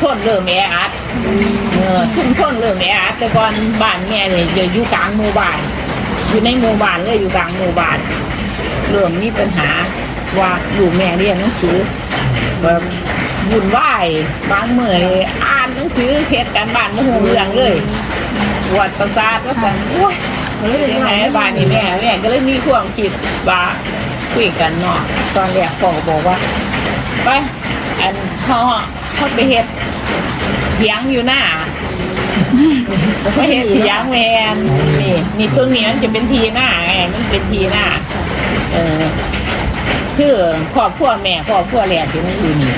ชนเริ่มแออัดเออชุมชนเริ่มแออัดแต่ก่อนบ้านแม่เนี่ยจะอยู่กลางหมู่บ้าน อยู่ในหมู่บ้านเลยอยู่กลางหมู่บ้านเริ่มมีปัญหาว่าอยู่แม่เรียนหนังสือแบบวุ่นวายบางเมื่อยอ่านหนังสือเฮ็ดการบ้านม่หูเรื่องเลยปวดประสาทว่าสั่นโอ้ยยังไงบ้านนี่แม่แม่ก็เลยมีความคิดว่าคุยกันเนาะตอนแรกพ่อบอกว่าไปอันเขาเขาไปเฮ็ดเถียงอยู่หน้าไปเฮ็ดเถียงแมนนี่นี่ตรงนี้มันจะเป็นทีหน้าไงมันเป็นทีหน้าเออคือครอบครัวแม่ครอบครัวแหลกที่มันอยู่นี่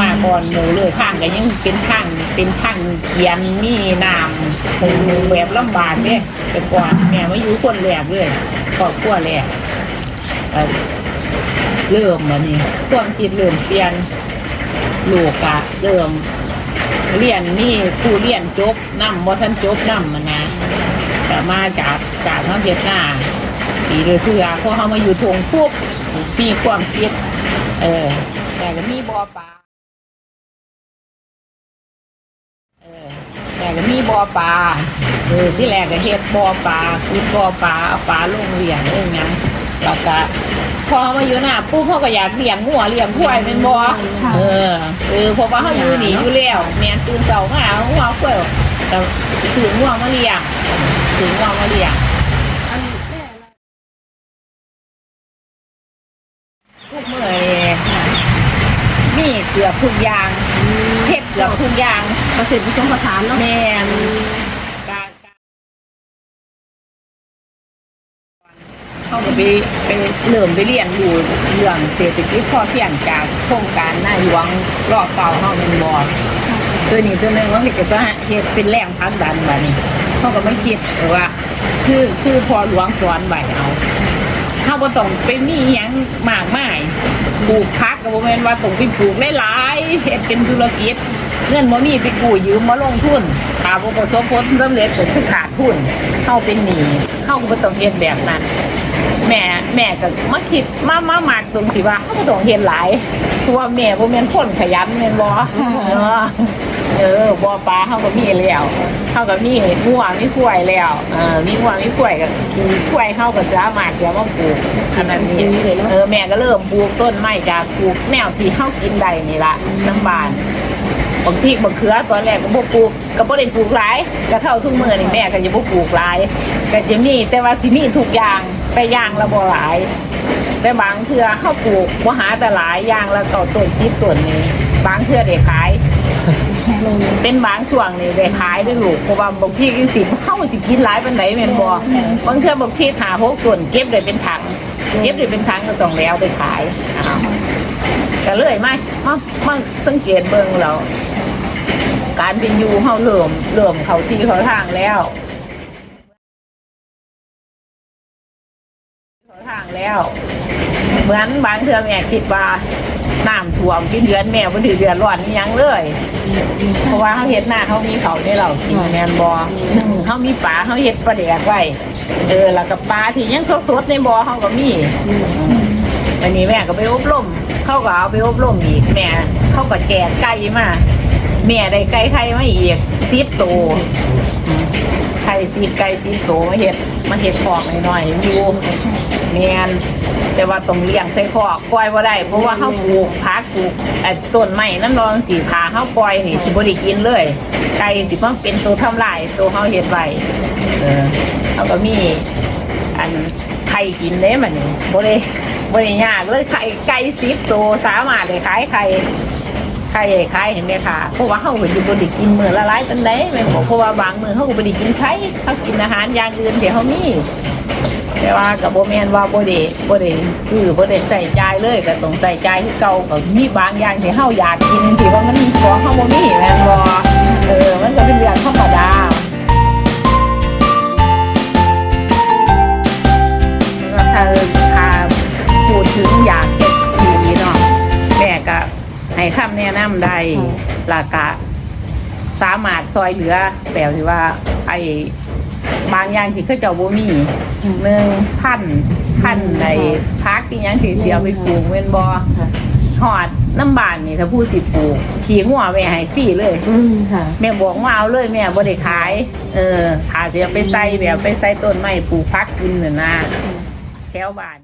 มาก่อนหมูเลยข้างก็ยังเป็นข้างเป็นข้างเกียนมีน้ำเป็นแบบลำบากเนี่ยแต่ก่อนแม่มาอยู่คนแหลกเลยครอบครัวแหลกเอ่อเริ่มวันนี้ความคิดเริ่มเปลี่ยน ลูกอะเริ่มเรียนนี่ผู้เรียนจบนำบ่ทันจบนำมันนะแต่มาจากจากน้องเวียดนาปีเลยคือพอเขามาอยู่ทงปุ๊บมีความคิดเออ แต่ก็มีบ่อปลาเออแต่ก็มีบ่อปลาเออที่แรกก็เฮ็ดบ่อปลาคือบ่อปลาเอาปลาลงเลี้ยงเรื่องนั้น แล้วก็พอเขามาอยู่หน้าปุ๊บเขาก็อยากเลี้ยงงัวเลี้ยงควายเป็นบ่ค่ะเออเออเพราะว่าเขาอยู่หนีอยู่แล้วแม่นตื่นเสาร์มาเอางัวควายแต่สื่องัวมาเลี้ยงสื่องัวมาเลี้ยงอันแม่ทุกเมื่อนี่เกือบทุกอย่างเทศเกือบทุกอย่างประสิทธิ์ผสมผสานเนาะแม่ ไปไปเริ่มไปเรียนรู้เรื่องเศรษฐกิจพอเพียงจากโครงการนายหลวงรอบเก่าเฮาเป็นบอตัวนี้ตัวหนึงว่าเกิดว่าเฮ็ดเป็นแรงพักดันบัดนี้เขาก็ไม่คิดว่า คือคือพอหลวงสอนใบเอาเขาบ่ต้องไปมีหยังมากมายปลูกพักก็บ่แม่นว่าต้องไปปลูกหลายๆเฮ็ดเป็นธุรกิจเงินบ่มีไปกู้ยืมมาลงทุนถ้าบ่ประสบผลสำเร็จก็คือขาดทุนเฮาเป็นหนี้เฮาก็บ่ต้องเฮ็ดแบบนั้น แม่แม่ก็มาคิดมามาหมากตรงที่ว่าเฮาบ่ต้องเฮ็ดหลายเพราะว่าแม่บ่แม่นคนขยันแม่นบ่เออเออบ่ปลาเฮาก็มีแล้วเฮาก็มีงัวมีควายแล้วเออมีงัวมีควายก็คือควายเฮาก็สามารถจะมาปลูกอันนั้นนี่เออแม่ก็เริ่มปลูกต้นไม้จากปลูกแนวที่เฮากินได้นี่ล่ะน้ำบานบางทีบางเขือตอนแรกก็บ่ปลูกก็บ่ได้ปลูกหลายก็เท่าทุกมื้อนี่แม่ก็จะบ่ปลูกหลายก็จะมีแต่ว่าสิมีทุกอย่าง แต่อย่างละบ่หลาย แต่บางเทื่อเฮาปลูกบ่หาแต่หลายอย่างละต่อต้น10ต้นนี่บางเทื่อได้ขาย เป็นบางช่วงนี่ได้ขายด้วยลูกเพราะว่าบางทีกินสิเฮาสิกินหลายปานไหนแม่นบ่บางเทื่อบางทีหาหกต้นเก็บได้เป็นถังเก็บได้เป็นถังก็ต้องแล้วไปขายอ้าวก็เลยมามามาสังเกตเบิ่งแล้วการเป็นอยู่เฮาเริ่มเริ่มเข้าที่เข้าทางแล้ว แล้ว เหมือนบางเทื่อแม่คิดว่าน้ำท่วมเป็นเดือนแม่บ่ถือเดือนร้อนนี่ยังเลย เพราะว่าเขาเฮ็ดหน้าเขามีเขาในเรากินแมนบอเขามีปลาเขาเฮ็ดปลาแดกไว้เออแล้วก็ปลาที่ยังสดๆในบ่อเขาก็มีวันนี้แม่ก็ไปอบรมเขาก็เอาไปอบรมอีกแม่เขาก็แจกไก่มาแม่ได้ไก่ไข่มาอีกสิบตัว ไข่สิบไก่สิบตัวมาเฮ็ดมาเฮ็ดคอกหน่อยๆอยู่แม่นแต่ว่าต้องเลี้ยงใส่คอกปล่อยบ่ได้ เพราะว่าเขาปลูกพักปลูกไอ้ต้นไม้น้ำรองสีผาเขาปล่อยนี่สิบ่ได้กินเลย ไก่สิมันเป็นตัวทำลายตัวเขาเฮ็ดไว้เออเขาก็มีอันไข่กินเด้มันนี่บ่ได้บ่ได้ยากเลยไข่ไก่สิบตัวสามารถได้ขายไข่ ไข่ขายเห็นไหมคะเพราะว่าเขาก็อยู่บ่ได้กินมือละลายปานใดแม่นบ่เพราะว่าบางมือเขาก็บ่ได้กินไข่เขากินอาหารอย่างอื่นที่เขามีแต่ว่ากับโบแมนว่าโบเดโบเดซื้อโบเดใส่ใจเลยก็ต้องใส่ใจายคือเก่าก็มีบางอย่างที่เฮาอยากกินที่ว่ามันของเฮาบ่มีแม่นบ่เออมันก็เป็นเรื่องธรรมดาถ้าถ้าพูดถึงอยาก คำแนะนำได้แล้วก็สามารถซอยเหลือแบบที่ว่า ไอ้บางอย่างที่เขาเจ้าบ่มีหนึ่งพันพันในพักอีหยังที่เสียไปปลูกเว้นบ่หอดน้ำบานนี่ถ้าผู้สิปลูกขี่หัวแม่ให้ฟรีเลยอืมค่ะแม่บอกมาเอาเลยแม่บ่ได้ขาย เออถ้าจะเอาไปใส่แบบไปใส่ต้นไม้ปลูกพักกินน่ะนะแถวบ้าน